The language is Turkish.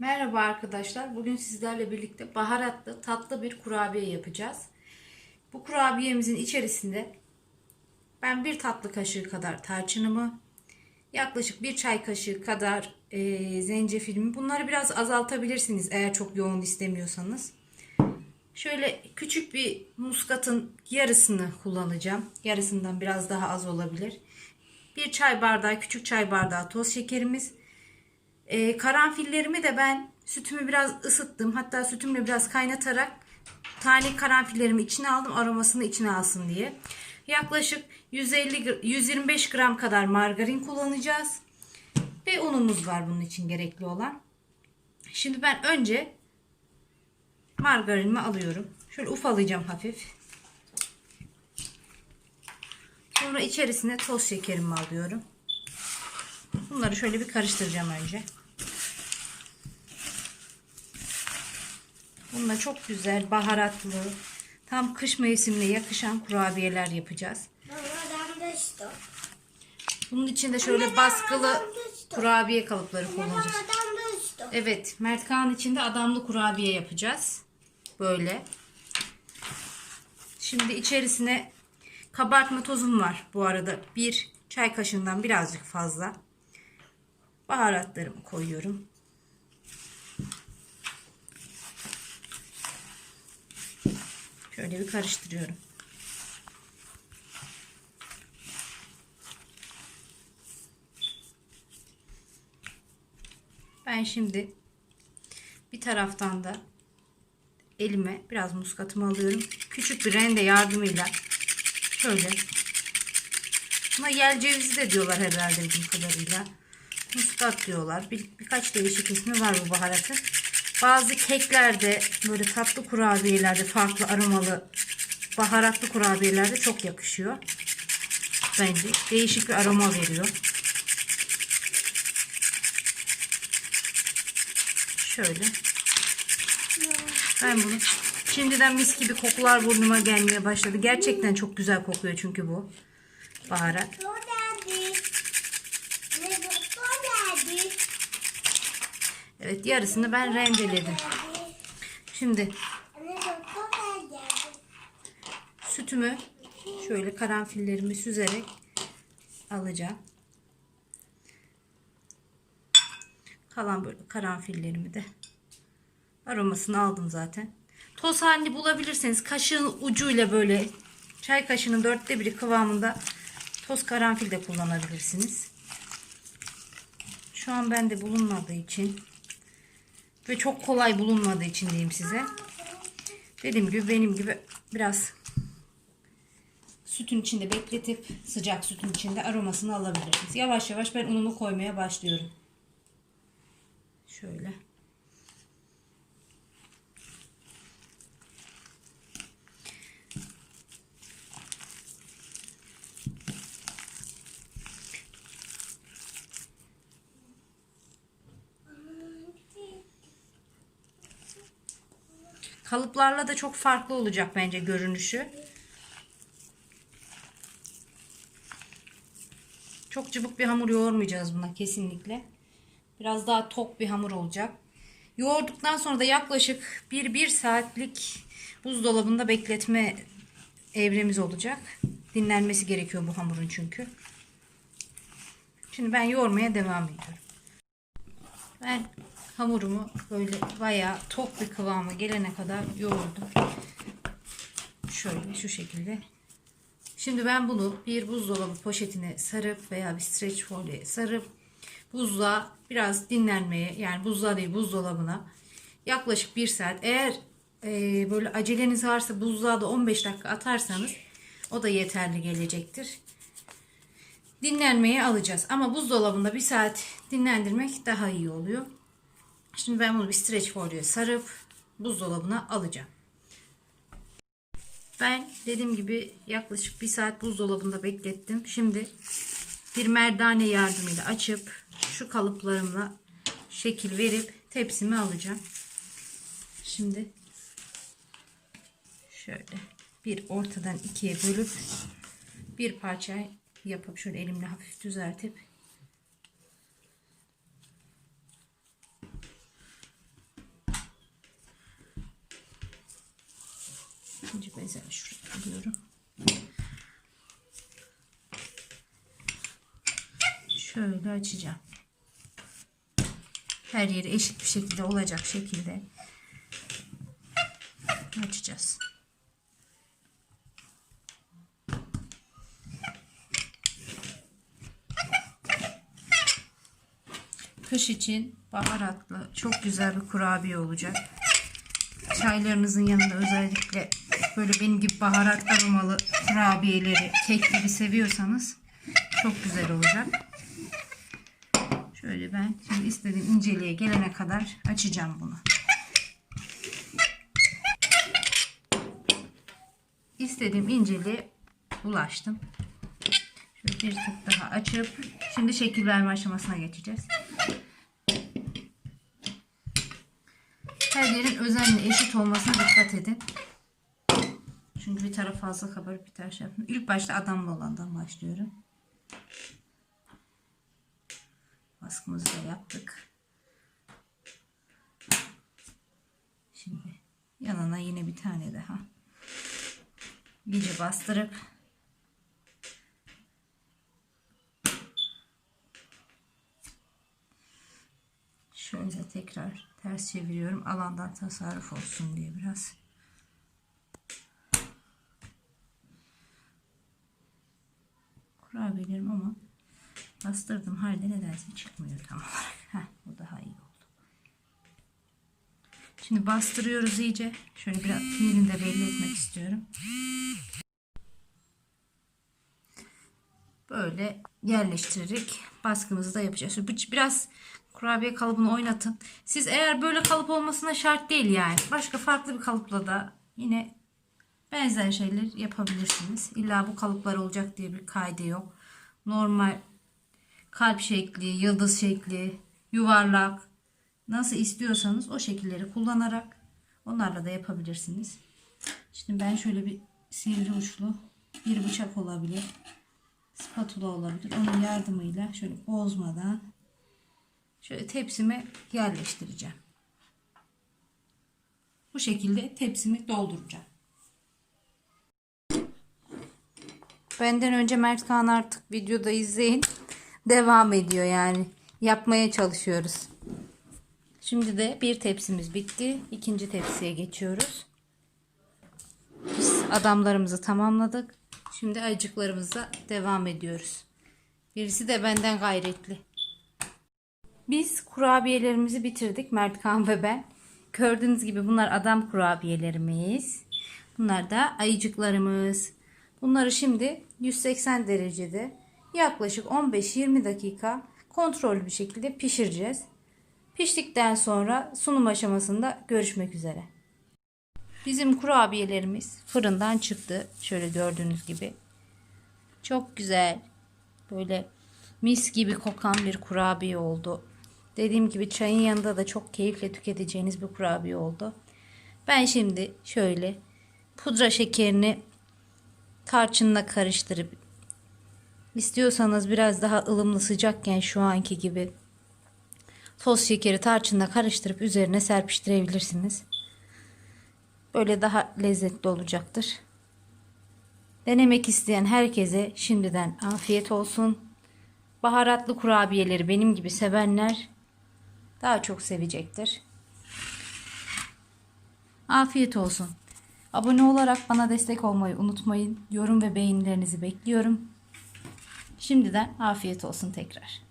Merhaba arkadaşlar. Bugün sizlerle birlikte baharatlı tatlı bir kurabiye yapacağız. Bu kurabiyemizin içerisinde ben bir tatlı kaşığı kadar tarçınımı, yaklaşık bir çay kaşığı kadar e, zencefilimi. Bunları biraz azaltabilirsiniz eğer çok yoğun istemiyorsanız. Şöyle küçük bir muskatın yarısını kullanacağım. Yarısından biraz daha az olabilir. Bir çay bardağı, küçük çay bardağı toz şekerimiz. E, karanfillerimi de ben sütümü biraz ısıttım. Hatta sütümle biraz kaynatarak tane karanfillerimi içine aldım aromasını içine alsın diye. Yaklaşık 150 gr- 125 gram kadar margarin kullanacağız. Ve unumuz var bunun için gerekli olan. Şimdi ben önce margarinimi alıyorum. Şöyle ufalayacağım hafif. Sonra içerisine toz şekerimi alıyorum. Bunları şöyle bir karıştıracağım önce. Bununla çok güzel baharatlı, tam kış mevsimine yakışan kurabiyeler yapacağız. Bunun için de şöyle baskılı kurabiye kalıpları kullanacağız. Evet, Mert Kağan içinde adamlı kurabiye yapacağız. Böyle. Şimdi içerisine kabartma tozum var bu arada. Bir çay kaşığından birazcık fazla. Baharatlarımı koyuyorum. Şöyle bir karıştırıyorum. Ben şimdi bir taraftan da elime biraz muskatımı alıyorum. Küçük bir rende yardımıyla şöyle buna yel cevizi de diyorlar herhalde bildiğim kadarıyla. Muskat diyorlar. Bir, birkaç değişik ismi var bu baharatın. Bazı keklerde böyle tatlı kurabiyelerde farklı aromalı baharatlı kurabiyelerde çok yakışıyor. Bence değişik bir aroma veriyor. Şöyle. Ben bunu şimdiden mis gibi kokular burnuma gelmeye başladı. Gerçekten çok güzel kokuyor çünkü bu baharat. Evet yarısını ben rendeledim. Şimdi sütümü şöyle karanfillerimi süzerek alacağım. Kalan böyle karanfillerimi de aromasını aldım zaten. Toz halini bulabilirseniz kaşığın ucuyla böyle çay kaşığının dörtte biri kıvamında toz karanfil de kullanabilirsiniz. Şu an bende bulunmadığı için ve çok kolay bulunmadığı için diyeyim size. Dediğim gibi benim gibi biraz sütün içinde bekletip sıcak sütün içinde aromasını alabilirsiniz. Yavaş yavaş ben unumu koymaya başlıyorum. Şöyle. Kalıplarla da çok farklı olacak bence görünüşü. Çok cıvık bir hamur yoğurmayacağız buna kesinlikle. Biraz daha tok bir hamur olacak. Yoğurduktan sonra da yaklaşık 1-1 saatlik buzdolabında bekletme evremiz olacak. Dinlenmesi gerekiyor bu hamurun çünkü. Şimdi ben yoğurmaya devam ediyorum. Ben hamurumu böyle bayağı tok bir kıvama gelene kadar yoğurdum. Şöyle şu şekilde. Şimdi ben bunu bir buzdolabı poşetine sarıp veya bir streç folyoya sarıp buzluğa biraz dinlenmeye yani buzluğa değil buzdolabına yaklaşık bir saat eğer e, böyle aceleniz varsa buzluğa da 15 dakika atarsanız o da yeterli gelecektir. Dinlenmeye alacağız ama buzdolabında bir saat dinlendirmek daha iyi oluyor. Şimdi ben bunu bir streç folyoya sarıp buzdolabına alacağım. Ben dediğim gibi yaklaşık bir saat buzdolabında beklettim. Şimdi bir merdane yardımıyla açıp şu kalıplarımla şekil verip tepsime alacağım. Şimdi şöyle bir ortadan ikiye bölüp bir parça yapıp şöyle elimle hafif düzeltip İkinci bezemi şuraya alıyorum. Şöyle açacağım. Her yeri eşit bir şekilde olacak şekilde açacağız. Kış için baharatlı çok güzel bir kurabiye olacak. Çaylarınızın yanında özellikle böyle benim gibi baharat aromalı kurabiyeleri, kekleri seviyorsanız çok güzel olacak. Şöyle ben şimdi istediğim inceliğe gelene kadar açacağım bunu. İstediğim inceliğe ulaştım. Şöyle bir tık daha açıp şimdi şekil verme aşamasına geçeceğiz. Her yerin özenle eşit olmasına dikkat edin. Çünkü bir taraf fazla kabarık bir taraf şey yapın. İlk başta adamlı olandan başlıyorum. Baskımızı da yaptık. Şimdi yanına yine bir tane daha. İyice bastırıp Şöyle tekrar ters çeviriyorum. Alandan tasarruf olsun diye biraz. Kurabiyelerim ama bastırdım halde nedense çıkmıyor tam olarak. Heh, bu daha iyi oldu. Şimdi bastırıyoruz iyice. Şöyle biraz yerini de belli etmek istiyorum. Böyle yerleştirerek baskımızı da yapacağız. Biraz kurabiye kalıbını oynatın. Siz eğer böyle kalıp olmasına şart değil yani. Başka farklı bir kalıpla da yine benzer şeyler yapabilirsiniz. İlla bu kalıplar olacak diye bir kaydı yok. Normal kalp şekli, yıldız şekli, yuvarlak nasıl istiyorsanız o şekilleri kullanarak onlarla da yapabilirsiniz. Şimdi ben şöyle bir sivri uçlu bir bıçak olabilir spatula olabilir. Onun yardımıyla şöyle bozmadan şöyle tepsime yerleştireceğim. Bu şekilde tepsimi dolduracağım. Benden önce Mert Kaan artık videoda izleyin. Devam ediyor yani. Yapmaya çalışıyoruz. Şimdi de bir tepsimiz bitti. İkinci tepsiye geçiyoruz. Biz adamlarımızı tamamladık. Şimdi ayıcıklarımıza devam ediyoruz. Birisi de benden gayretli. Biz kurabiyelerimizi bitirdik Mert Kan ve ben. Gördüğünüz gibi bunlar adam kurabiyelerimiz. Bunlar da ayıcıklarımız. Bunları şimdi 180 derecede yaklaşık 15-20 dakika kontrollü bir şekilde pişireceğiz. Piştikten sonra sunum aşamasında görüşmek üzere. Bizim kurabiyelerimiz fırından çıktı. Şöyle gördüğünüz gibi. Çok güzel. Böyle mis gibi kokan bir kurabiye oldu. Dediğim gibi çayın yanında da çok keyifle tüketeceğiniz bir kurabiye oldu. Ben şimdi şöyle pudra şekerini tarçınla karıştırıp istiyorsanız biraz daha ılımlı sıcakken şu anki gibi toz şekeri tarçınla karıştırıp üzerine serpiştirebilirsiniz. Böyle daha lezzetli olacaktır. Denemek isteyen herkese şimdiden afiyet olsun. Baharatlı kurabiyeleri benim gibi sevenler daha çok sevecektir. Afiyet olsun. Abone olarak bana destek olmayı unutmayın. Yorum ve beğenilerinizi bekliyorum. Şimdiden afiyet olsun tekrar.